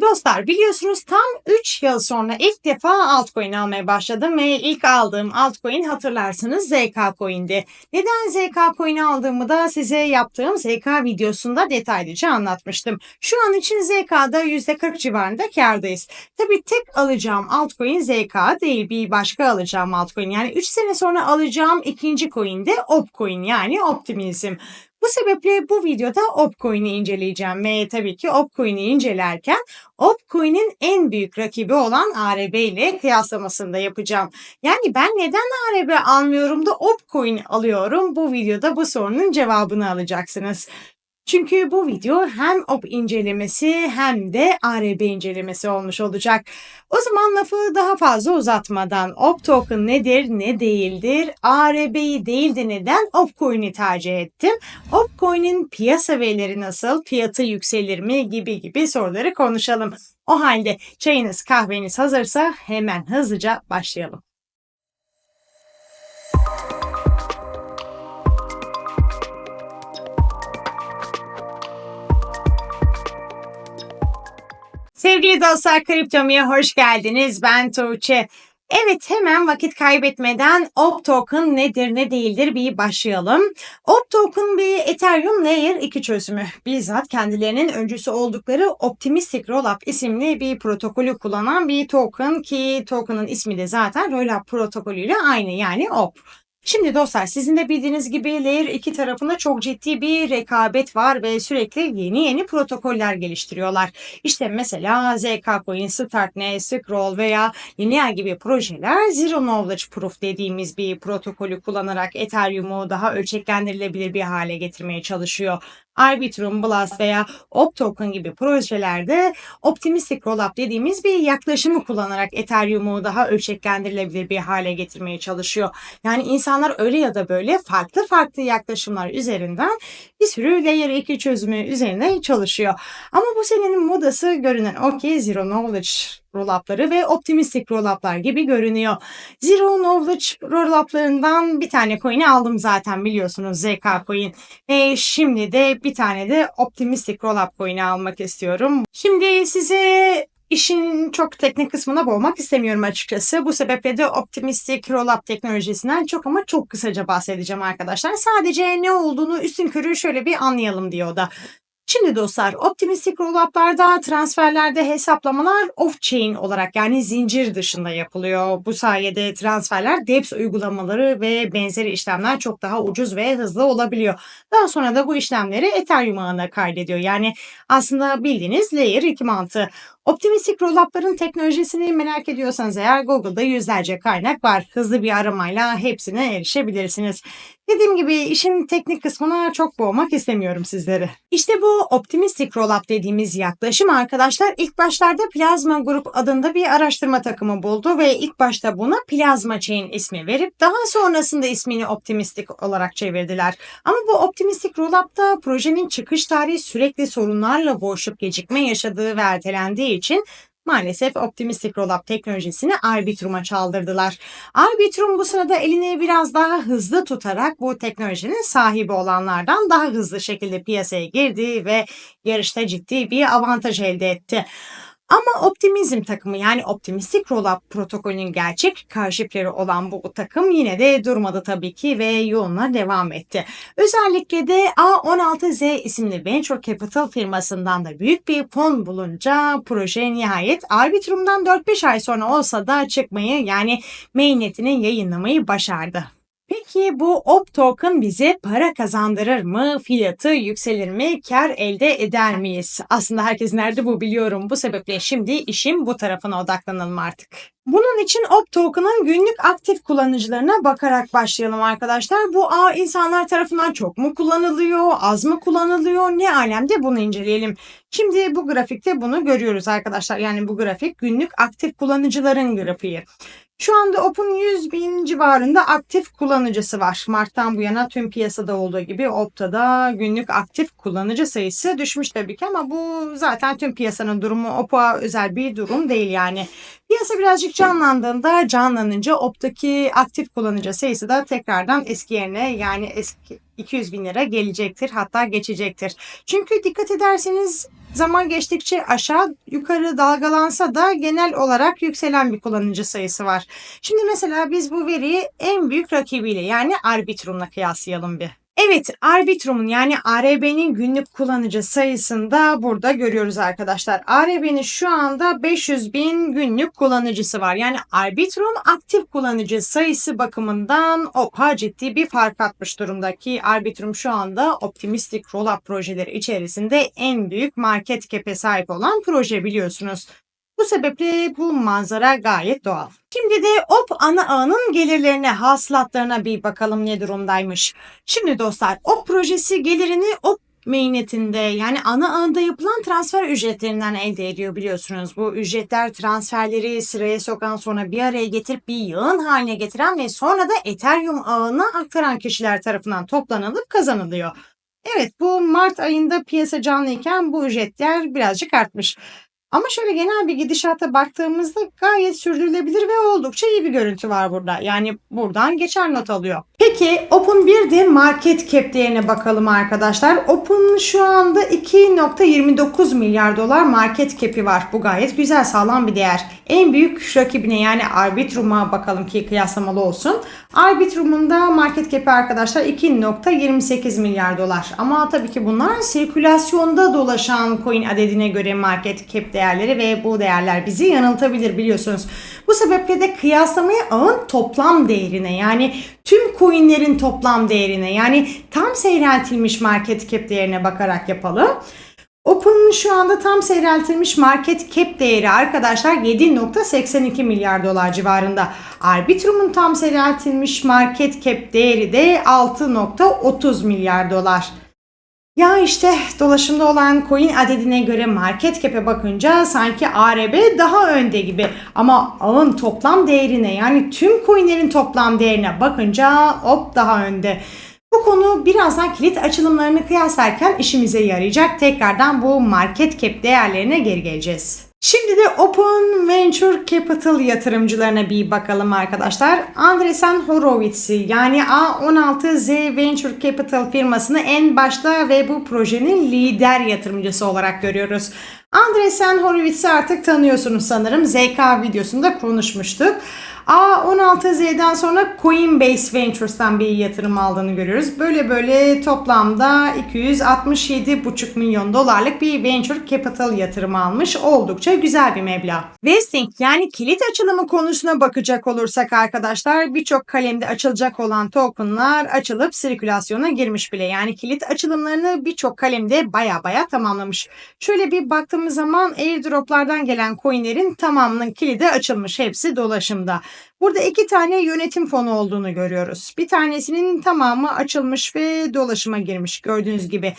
Dostlar biliyorsunuz tam 3 yıl sonra ilk defa altcoin almaya başladım ve ilk aldığım altcoin hatırlarsınız ZK Coin'di. Neden ZK Coin'i aldığımı da size yaptığım ZK videosunda detaylıca anlatmıştım. Şu an için ZK'da %40 civarında kardayız. Tabi tek alacağım altcoin ZK değil bir başka alacağım altcoin. Yani 3 sene sonra alacağım ikinci coin de Opcoin yani Optimizm. Bu sebeple bu videoda Opcoin'i inceleyeceğim ve tabii ki Opcoin'i incelerken Opcoin'in en büyük rakibi olan ARB ile kıyaslamasını da yapacağım. Yani ben neden ARB almıyorum da Opcoin alıyorum? Bu videoda bu sorunun cevabını alacaksınız. Çünkü bu video hem OP incelemesi hem de ARB incelemesi olmuş olacak. O zaman lafı daha fazla uzatmadan OP token nedir, ne değildir, ARB'yi değil de neden OPCoin'i tercih ettim, OPCoin'in piyasa verileri nasıl, fiyatı yükselir mi gibi gibi soruları konuşalım. O halde çayınız kahveniz hazırsa hemen hızlıca başlayalım. Sevgili dostlar Kriptomi'ye hoş geldiniz. Ben Tuğçe. Evet hemen vakit kaybetmeden Op Token nedir ne değildir bir başlayalım. Op Token bir Ethereum Layer 2 çözümü. Bizzat kendilerinin öncüsü oldukları Optimistic Rollup isimli bir protokolü kullanan bir token ki token'ın ismi de zaten Rollup protokolüyle aynı yani Op. Şimdi dostlar sizin de bildiğiniz gibi Layer 2 tarafında çok ciddi bir rekabet var ve sürekli yeni yeni protokoller geliştiriyorlar. İşte mesela ZK Coin, Startnet, Scroll veya Linear gibi projeler Zero Knowledge Proof dediğimiz bir protokolü kullanarak Ethereum'u daha ölçeklendirilebilir bir hale getirmeye çalışıyor. Arbitrum, Blast veya Optoken gibi projelerde optimistic rollup dediğimiz bir yaklaşımı kullanarak Ethereum'u daha ölçeklendirilebilir bir hale getirmeye çalışıyor. Yani insanlar öyle ya da böyle farklı farklı yaklaşımlar üzerinden bir sürü layer 2 çözümü üzerine çalışıyor. Ama bu senenin modası görünen o ki Zero Knowledge rollup'ları ve optimistic rollup'lar gibi görünüyor. Zero Knowledge rollup'larından bir tane coin'i aldım zaten biliyorsunuz ZK coin. Ve şimdi de bir tane de optimistic rollup coin'i almak istiyorum. Şimdi size İşin çok teknik kısmına boğmak istemiyorum açıkçası. Bu sebeple de Optimistic Rollup teknolojisinden çok ama çok kısaca bahsedeceğim arkadaşlar. Sadece ne olduğunu üstün körü şöyle bir anlayalım diyor da. Şimdi dostlar optimistik rollup'larda transferlerde hesaplamalar off-chain olarak yani zincir dışında yapılıyor. Bu sayede transferler DEPS uygulamaları ve benzeri işlemler çok daha ucuz ve hızlı olabiliyor. Daha sonra da bu işlemleri Ethereum ağına kaydediyor. Yani aslında bildiğiniz Layer 2 mantığı. Optimistik rollup'ların teknolojisini merak ediyorsanız eğer Google'da yüzlerce kaynak var. Hızlı bir aramayla hepsine erişebilirsiniz. Dediğim gibi işin teknik kısmına çok boğmak istemiyorum sizleri. İşte bu optimistik rollup dediğimiz yaklaşım arkadaşlar ilk başlarda Plasma Grup adında bir araştırma takımı buldu ve ilk başta buna Plasma Chain ismi verip daha sonrasında ismini optimistik olarak çevirdiler. Ama bu optimistik rollup'ta projenin çıkış tarihi sürekli sorunlarla boğuşup gecikme yaşadığı ve ertelendiği için maalesef Optimistic Rollup teknolojisini Arbitrum'a çaldırdılar. Arbitrum bu sırada elini biraz daha hızlı tutarak bu teknolojinin sahibi olanlardan daha hızlı şekilde piyasaya girdi ve yarışta ciddi bir avantaj elde etti. Ama optimizm takımı yani optimistik rollup protokolünün gerçek karşıtları olan bu takım yine de durmadı tabii ki ve yoluna devam etti. Özellikle de A16Z isimli Venture Capital firmasından da büyük bir fon bulunca proje nihayet Arbitrum'dan 4-5 ay sonra olsa da çıkmayı yani mainnetini yayınlamayı başardı. Peki bu op token bize para kazandırır mı? Fiyatı yükselir mi? Kar elde eder miyiz? Aslında herkes nerede bu biliyorum. Bu sebeple şimdi işim bu tarafına odaklanalım artık. Bunun için Op Token'ın günlük aktif kullanıcılarına bakarak başlayalım arkadaşlar. Bu ağ insanlar tarafından çok mu kullanılıyor, az mı kullanılıyor, ne alemde bunu inceleyelim. Şimdi bu grafikte bunu görüyoruz arkadaşlar. Yani bu grafik günlük aktif kullanıcıların grafiği. Şu anda Op'un 100 bin civarında aktif kullanıcısı var. Mart'tan bu yana tüm piyasada olduğu gibi Op'ta da günlük aktif kullanıcı sayısı düşmüş tabii ki ama bu zaten tüm piyasanın durumu Op'a özel bir durum değil yani. Piyasa birazcık canlandığında canlanınca Op'taki aktif kullanıcı sayısı da tekrardan eski yerine yani eski 200 bin lira gelecektir hatta geçecektir. Çünkü dikkat ederseniz zaman geçtikçe aşağı yukarı dalgalansa da genel olarak yükselen bir kullanıcı sayısı var. Şimdi mesela biz bu veriyi en büyük rakibiyle yani Arbitrum'la kıyaslayalım bir. Evet, Arbitrum'un yani ARB'nin günlük kullanıcı sayısını da burada görüyoruz arkadaşlar. ARB'nin şu anda 500 bin günlük kullanıcısı var. Yani Arbitrum aktif kullanıcı sayısı bakımından OP'a ciddi bir fark atmış durumda ki Arbitrum şu anda Optimistic Rollup projeleri içerisinde en büyük market cap'e sahip olan proje biliyorsunuz. Bu sebeple bu manzara gayet doğal. Şimdi de OP ana ağının gelirlerine, hasılatlarına bir bakalım ne durumdaymış. Şimdi dostlar OP projesi gelirini OP mainnetinde yani ana ağında yapılan transfer ücretlerinden elde ediyor biliyorsunuz. Bu ücretler transferleri sıraya sokan sonra bir araya getirip bir yığın haline getiren ve sonra da Ethereum ağına aktaran kişiler tarafından toplanılıp kazanılıyor. Evet bu Mart ayında piyasa canlıyken bu ücretler birazcık artmış. Ama şöyle genel bir gidişata baktığımızda gayet sürdürülebilir ve oldukça iyi bir görüntü var burada. Yani buradan geçer not alıyor. Peki Open bir de market cap değerine bakalım arkadaşlar. Open şu anda 2.29 milyar dolar market cap'i var. Bu gayet güzel sağlam bir değer. En büyük rakibine yani Arbitrum'a bakalım ki kıyaslamalı olsun. Arbitrum'un da market cap'i arkadaşlar 2.28 milyar dolar. Ama tabii ki bunlar sirkülasyonda dolaşan coin adedine göre market cap değerleri ve bu değerler bizi yanıltabilir biliyorsunuz. Bu sebeple de kıyaslamaya ağın toplam değerine yani tüm coinlerin toplam değerine yani tam seyreltilmiş market cap değerine bakarak yapalım. Open'ın şu anda tam seyreltilmiş market cap değeri arkadaşlar 7.82 milyar dolar civarında. Arbitrum'un tam seyreltilmiş market cap değeri de 6.30 milyar dolar. Ya işte dolaşımda olan coin adedine göre market cap'e bakınca sanki ARB daha önde gibi. Ama ağın toplam değerine yani tüm coinlerin toplam değerine bakınca OP daha önde. Bu konu birazdan kilit açılımlarını kıyaslarken işimize yarayacak. Tekrardan bu market cap değerlerine geri geleceğiz. Şimdi de Open Venture Capital yatırımcılarına bir bakalım arkadaşlar. Andresen Horowitz'i yani A16Z Venture Capital firmasını en başta ve bu projenin lider yatırımcısı olarak görüyoruz. Andresen Horowitz'i artık tanıyorsunuz sanırım. ZK videosunda konuşmuştuk. A16Z'den sonra Coinbase Ventures'tan bir yatırım aldığını görüyoruz. Böyle böyle toplamda 267,5 milyon dolarlık bir venture capital yatırımı almış. Oldukça güzel bir meblağ. Vesting yani kilit açılımı konusuna bakacak olursak arkadaşlar birçok kalemde açılacak olan tokenlar açılıp sirkülasyona girmiş bile. Yani kilit açılımlarını birçok kalemde baya baya tamamlamış. Şöyle bir baktığımız zaman airdroplardan gelen coinlerin tamamının kilidi açılmış. Hepsi dolaşımda. Burada iki tane yönetim fonu olduğunu görüyoruz. Bir tanesinin tamamı açılmış ve dolaşıma girmiş gördüğünüz gibi.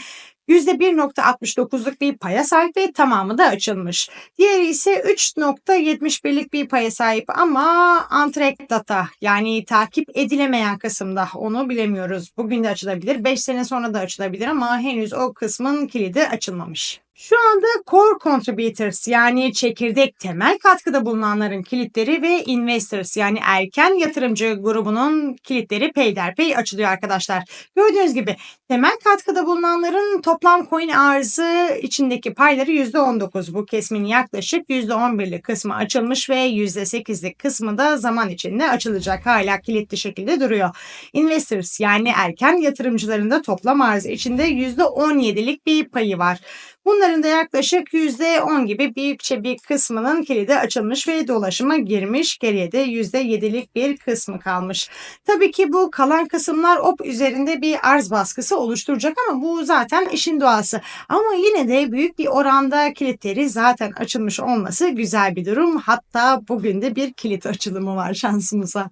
%1.69'luk bir paya sahip ve tamamı da açılmış. Diğeri ise 3.71'lik bir paya sahip ama untracked data yani takip edilemeyen kısımda onu bilemiyoruz. Bugün de açılabilir, 5 sene sonra da açılabilir ama henüz o kısmın kilidi açılmamış. Şu anda core contributors yani çekirdek temel katkıda bulunanların kilitleri ve investors yani erken yatırımcı grubunun kilitleri peyderpey açılıyor arkadaşlar. Gördüğünüz gibi temel katkıda bulunanların toplam coin arzı içindeki payları %19. Bu kesmin yaklaşık %11'lik kısmı açılmış ve %8'lik kısmı da zaman içinde açılacak. Hala kilitli şekilde duruyor. Investors yani erken yatırımcıların da toplam arzı içinde %17'lik bir payı var. Bunların da yaklaşık %10 gibi büyükçe bir kısmının kilidi açılmış ve dolaşıma girmiş. Geriye de %7'lik bir kısmı kalmış. Tabii ki bu kalan kısımlar OP üzerinde bir arz baskısı oluşturacak ama bu zaten işin doğası. Ama yine de büyük bir oranda kilitleri zaten açılmış olması güzel bir durum. Hatta bugün de bir kilit açılımı var şansımıza.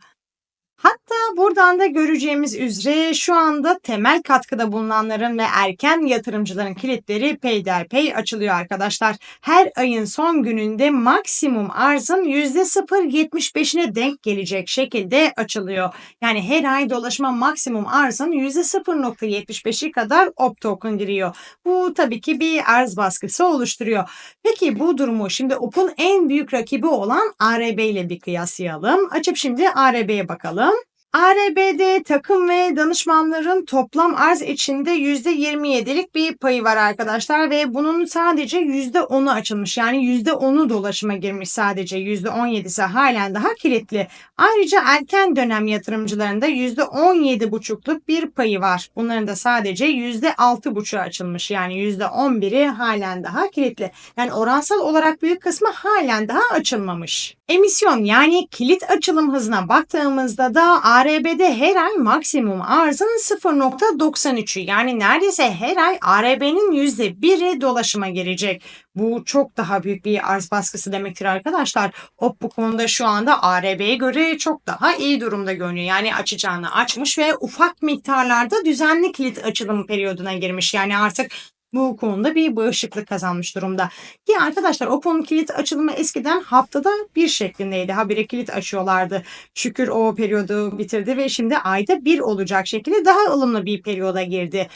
Hatta buradan da göreceğimiz üzere şu anda temel katkıda bulunanların ve erken yatırımcıların kilitleri peyderpey açılıyor arkadaşlar. Her ayın son gününde maksimum arzın %0.75'ine denk gelecek şekilde açılıyor. Yani her ay dolaşma maksimum arzın %0.75'i kadar op token giriyor. Bu tabii ki bir arz baskısı oluşturuyor. Peki bu durumu şimdi OP'un en büyük rakibi olan ARB ile bir kıyaslayalım. Açıp şimdi ARB'ye bakalım. ARB'de takım ve danışmanların toplam arz içinde %27'lik bir payı var arkadaşlar ve bunun sadece %10'u açılmış. Yani %10'u dolaşıma girmiş sadece %17'si halen daha kilitli. Ayrıca erken dönem yatırımcılarında %17,5'luk bir payı var. Bunların da sadece %6,5'u açılmış. Yani %11'i halen daha kilitli. Yani oransal olarak büyük kısmı halen daha açılmamış. Emisyon yani kilit açılım hızına baktığımızda da ARB'de her ay maksimum arzın 0.93'ü yani neredeyse her ay ARB'nin %1'i dolaşıma girecek. Bu çok daha büyük bir arz baskısı demektir arkadaşlar. OP bu konuda şu anda ARB'ye göre çok daha iyi durumda görünüyor. Yani açacağını açmış ve ufak miktarlarda düzenli kilit açılım periyoduna girmiş. Yani artık bu konuda bir bağışıklık kazanmış durumda. Ki arkadaşlar OPO'nun kilit açılımı eskiden haftada bir şeklindeydi. Habire kilit açıyorlardı. Şükür o periyodu bitirdi ve şimdi ayda bir olacak şekilde daha ılımlı bir periyoda girdi.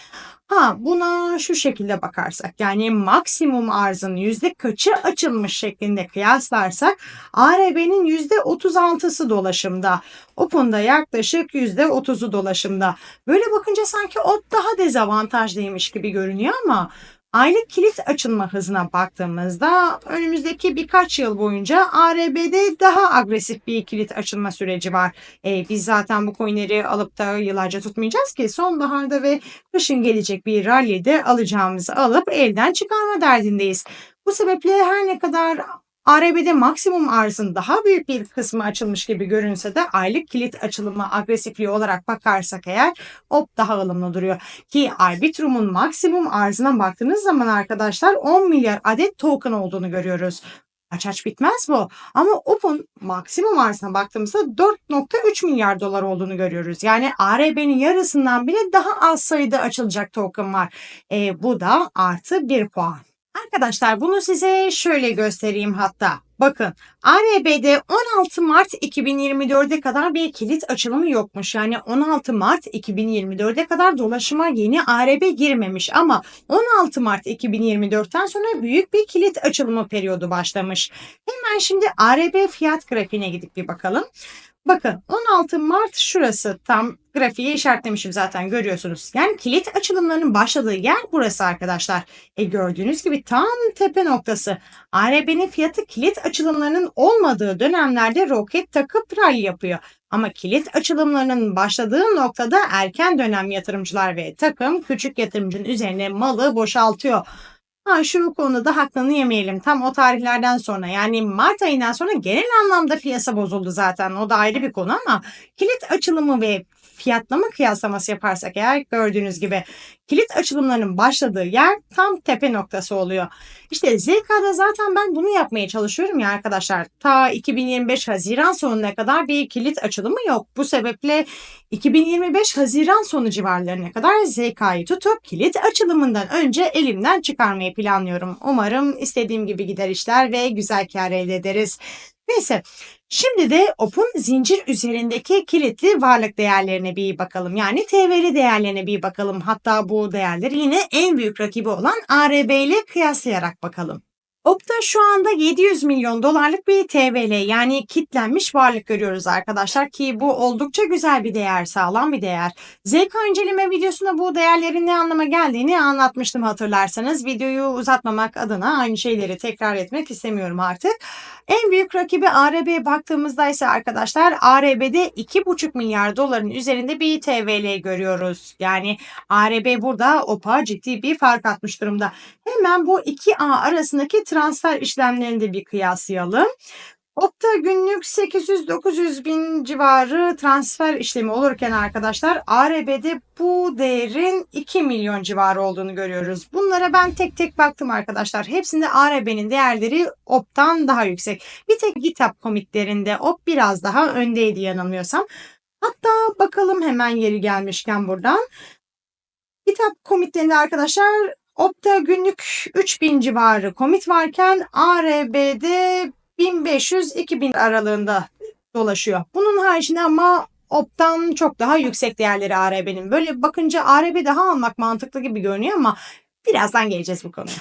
Ha buna şu şekilde bakarsak yani maksimum arzın yüzde kaçı açılmış şeklinde kıyaslarsak ARB'nin yüzde 36'sı dolaşımda. OP'un da yaklaşık yüzde 30'u dolaşımda. Böyle bakınca sanki o daha dezavantajlıymış gibi görünüyor ama Aylık kilit açılma hızına baktığımızda önümüzdeki birkaç yıl boyunca ARB'de daha agresif bir kilit açılma süreci var. E, biz zaten bu coinleri alıp da yıllarca tutmayacağız ki sonbaharda ve kışın gelecek bir rally'de alacağımızı alıp elden çıkarma derdindeyiz. Bu sebeple her ne kadar ARB'de maksimum arzın daha büyük bir kısmı açılmış gibi görünse de aylık kilit açılımı agresifliği olarak bakarsak eğer OP daha ılımlı duruyor. Ki Arbitrum'un maksimum arzına baktığınız zaman arkadaşlar 10 milyar adet token olduğunu görüyoruz. Aç aç bitmez bu. Ama OP'un maksimum arzına baktığımızda 4.3 milyar dolar olduğunu görüyoruz. Yani ARB'nin yarısından bile daha az sayıda açılacak token var. E, bu da artı 1 puan. Arkadaşlar bunu size şöyle göstereyim hatta. Bakın ARB'de 16 Mart 2024'e kadar bir kilit açılımı yokmuş. Yani 16 Mart 2024'e kadar dolaşıma yeni ARB girmemiş ama 16 Mart 2024'ten sonra büyük bir kilit açılımı periyodu başlamış. Hemen şimdi ARB fiyat grafiğine gidip bir bakalım. Bakın 16 Mart şurası tam grafiği işaretlemişim zaten görüyorsunuz. Yani kilit açılımlarının başladığı yer burası arkadaşlar. E gördüğünüz gibi tam tepe noktası. ARB'nin fiyatı kilit açılımlarının olmadığı dönemlerde roket takıp rally yapıyor. Ama kilit açılımlarının başladığı noktada erken dönem yatırımcılar ve takım küçük yatırımcının üzerine malı boşaltıyor. Ha, şu konuda hakkını yemeyelim. Tam o tarihlerden sonra yani Mart ayından sonra genel anlamda piyasa bozuldu zaten. O da ayrı bir konu ama kilit açılımı ve fiyatlama kıyaslaması yaparsak eğer gördüğünüz gibi kilit açılımlarının başladığı yer tam tepe noktası oluyor. İşte ZK'da zaten ben bunu yapmaya çalışıyorum ya arkadaşlar. Ta 2025 Haziran sonuna kadar bir kilit açılımı yok. Bu sebeple 2025 Haziran sonu civarlarına kadar ZK'yı tutup kilit açılımından önce elimden çıkarmayı planlıyorum. Umarım istediğim gibi gider işler ve güzel kar elde ederiz. Neyse şimdi de OP'un zincir üzerindeki kilitli varlık değerlerine bir bakalım. Yani TVL değerlerine bir bakalım. Hatta bu değerleri yine en büyük rakibi olan ARB ile kıyaslayarak bakalım. OP'ta şu anda 700 milyon dolarlık bir TVL yani kitlenmiş varlık görüyoruz arkadaşlar ki bu oldukça güzel bir değer, sağlam bir değer. ZK inceleme videosunda bu değerlerin ne anlama geldiğini anlatmıştım hatırlarsanız. Videoyu uzatmamak adına aynı şeyleri tekrar etmek istemiyorum artık. En büyük rakibi ARB'ye baktığımızda ise arkadaşlar ARB'de 2,5 milyar doların üzerinde bir TVL görüyoruz. Yani ARB burada OPA ciddi bir fark atmış durumda. Hemen bu 2A arasındaki transfer işlemlerini de bir kıyaslayalım. Opta günlük 800-900 bin civarı transfer işlemi olurken arkadaşlar ARB'de bu değerin 2 milyon civarı olduğunu görüyoruz. Bunlara ben tek tek baktım arkadaşlar. Hepsinde ARB'nin değerleri Op'tan daha yüksek. Bir tek GitHub komitlerinde Op biraz daha öndeydi yanılmıyorsam. Hatta bakalım hemen yeri gelmişken buradan. GitHub komitlerinde arkadaşlar Opta günlük 3000 civarı komit varken ARB'de 1500-2000 aralığında dolaşıyor. Bunun haricinde ama Op'tan çok daha yüksek değerleri ARB'nin. Böyle bakınca ARB daha almak mantıklı gibi görünüyor ama birazdan geleceğiz bu konuya.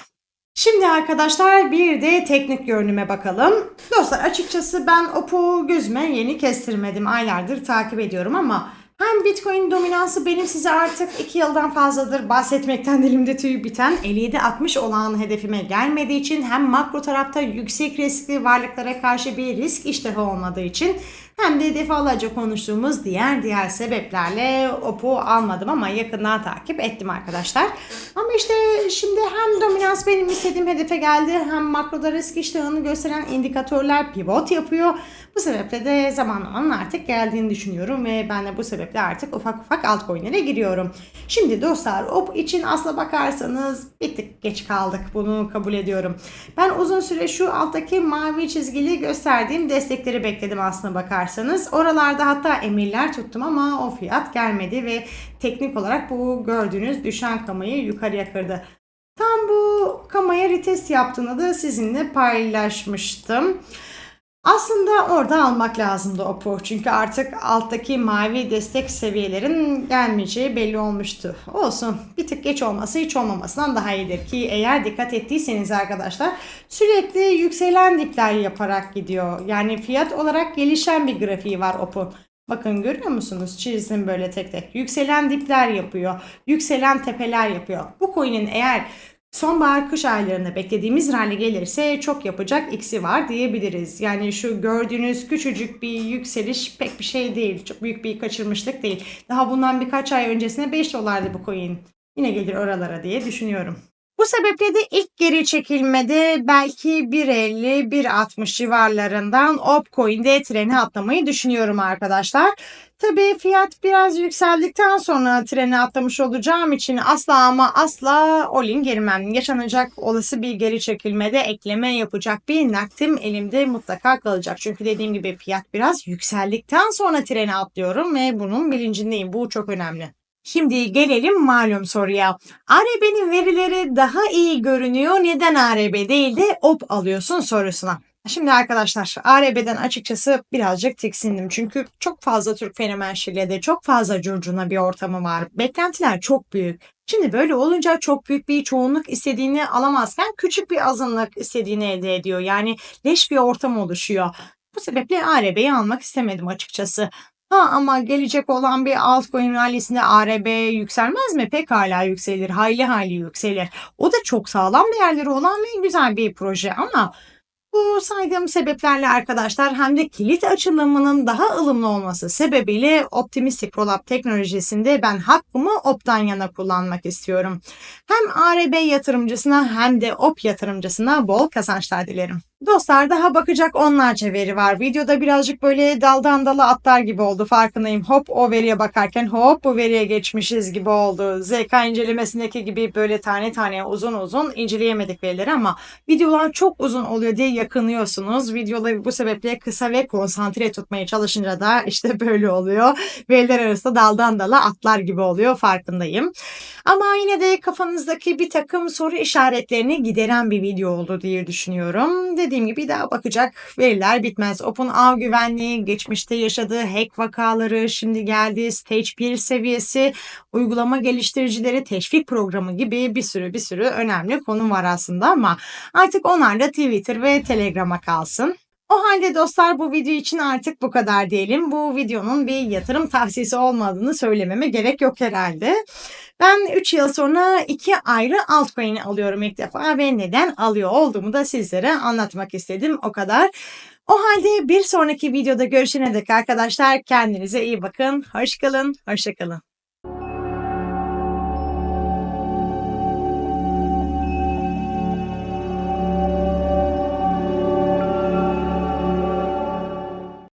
Şimdi arkadaşlar bir de teknik görünüme bakalım. Dostlar açıkçası ben OPPO gözüme yeni kestirmedim. Aylardır takip ediyorum ama hem Bitcoin dominansı benim size artık 2 yıldan fazladır bahsetmekten dilimde tüy biten 57-60 olan hedefime gelmediği için hem makro tarafta yüksek riskli varlıklara karşı bir risk iştahı olmadığı için hem de defalarca konuştuğumuz diğer diğer sebeplerle OPPO almadım ama yakından takip ettim arkadaşlar. Ama işte şimdi hem dominans benim istediğim hedefe geldi hem makroda risk iştahını gösteren indikatörler pivot yapıyor. Bu sebeple de zamanlamanın artık geldiğini düşünüyorum ve ben de bu sebeple artık ufak ufak altcoin'lere giriyorum. Şimdi dostlar OP için asla bakarsanız bir tık geç kaldık bunu kabul ediyorum. Ben uzun süre şu alttaki mavi çizgili gösterdiğim destekleri bekledim aslına bakarsanız. Oralarda hatta emirler tuttum ama o fiyat gelmedi ve teknik olarak bu gördüğünüz düşen kamayı yukarıya kırdı. Tam bu kamaya retest yaptığını da sizinle paylaşmıştım. Aslında orada almak lazımdı OPPO çünkü artık alttaki mavi destek seviyelerin gelmeyeceği belli olmuştu. Olsun bir tık geç olması hiç olmamasından daha iyidir ki eğer dikkat ettiyseniz arkadaşlar sürekli yükselen dipler yaparak gidiyor. Yani fiyat olarak gelişen bir grafiği var OPPO'nun. Bakın görüyor musunuz? Çizdim böyle tek tek. Yükselen dipler yapıyor. Yükselen tepeler yapıyor. Bu coin'in eğer sonbahar kış aylarında beklediğimiz rally gelirse çok yapacak x'i var diyebiliriz. Yani şu gördüğünüz küçücük bir yükseliş pek bir şey değil. Çok büyük bir kaçırmışlık değil. Daha bundan birkaç ay öncesine 5 dolardı bu coin. Yine gelir oralara diye düşünüyorum. Bu sebeple de ilk geri çekilmede belki 1.50-1.60 civarlarından Opcoin'de treni atlamayı düşünüyorum arkadaşlar. Tabii fiyat biraz yükseldikten sonra treni atlamış olacağım için asla ama asla olin girmem. Yaşanacak olası bir geri çekilmede ekleme yapacak bir nakdim elimde mutlaka kalacak. Çünkü dediğim gibi fiyat biraz yükseldikten sonra treni atlıyorum ve bunun bilincindeyim. Bu çok önemli. Şimdi gelelim malum soruya. ARB'nin verileri daha iyi görünüyor. Neden ARB değil de OP alıyorsun sorusuna. Şimdi arkadaşlar ARB'den açıkçası birazcık tiksindim. Çünkü çok fazla Türk fenomenşiyle de çok fazla curcuna bir ortamı var. Beklentiler çok büyük. Şimdi böyle olunca çok büyük bir çoğunluk istediğini alamazken küçük bir azınlık istediğini elde ediyor. Yani leş bir ortam oluşuyor. Bu sebeple ARB'yi almak istemedim açıkçası. Ha ama gelecek olan bir altcoin rallisinde ARB yükselmez mi? Pekala yükselir. Hayli hayli yükselir. O da çok sağlam değerleri olan ve güzel bir proje ama bu saydığım sebeplerle arkadaşlar hem de kilit açılımının daha ılımlı olması sebebiyle Optimistic Rollup teknolojisinde ben hakkımı OP'tan yana kullanmak istiyorum. Hem ARB yatırımcısına hem de OP yatırımcısına bol kazançlar dilerim. Dostlar daha bakacak onlarca veri var. Videoda birazcık böyle daldan dala atlar gibi oldu farkındayım. Hop o veriye bakarken hop bu veriye geçmişiz gibi oldu. ZK incelemesindeki gibi böyle tane tane uzun uzun inceleyemedik verileri ama videolar çok uzun oluyor diye yakınıyorsunuz. Videoları bu sebeple kısa ve konsantre tutmaya çalışınca da işte böyle oluyor. Veriler arasında daldan dala atlar gibi oluyor farkındayım. Ama yine de kafanızdaki bir takım soru işaretlerini gideren bir video oldu diye düşünüyorum. Dediğim gibi daha bakacak veriler bitmez. Open ağ güvenliği, geçmişte yaşadığı hack vakaları, şimdi geldiği stage 1 seviyesi, uygulama geliştiricileri teşvik programı gibi bir sürü bir sürü önemli konu var aslında ama artık onlar da Twitter ve Telegram'a kalsın. O halde dostlar bu video için artık bu kadar diyelim. Bu videonun bir yatırım tavsiyesi olmadığını söylememe gerek yok herhalde. Ben 3 yıl sonra iki ayrı altcoin alıyorum ilk defa ve neden alıyor olduğumu da sizlere anlatmak istedim. O kadar. O halde bir sonraki videoda görüşene dek arkadaşlar kendinize iyi bakın. Hoşçakalın, hoşçakalın.